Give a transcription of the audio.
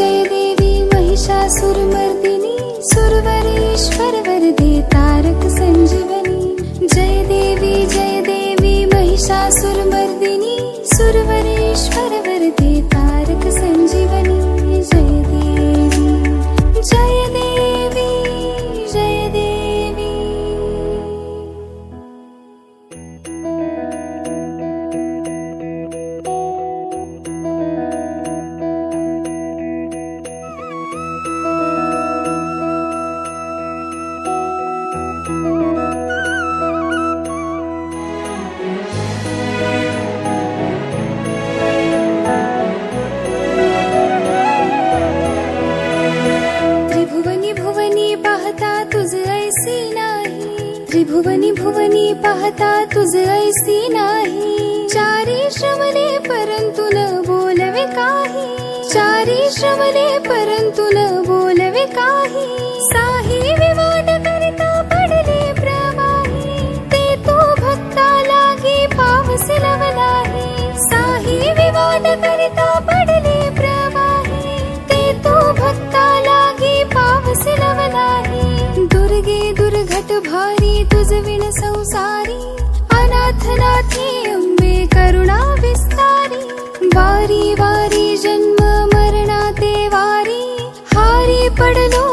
जय देवी महिषासुरमर्दिनी सुरवरेश्वर त्रिभुवनी भुवनी पाहता तुझ ऐसी नाही. चारी श्रमले परंतु न बोलवे काही. चारी श्रमले परंतु न बोलवे दुर्घट भारी तुझ विण संसारी अनाथ नाथे अंबे करुणा विस्तारी वारी वारी जन्म मरणाते वारी हारी पडलो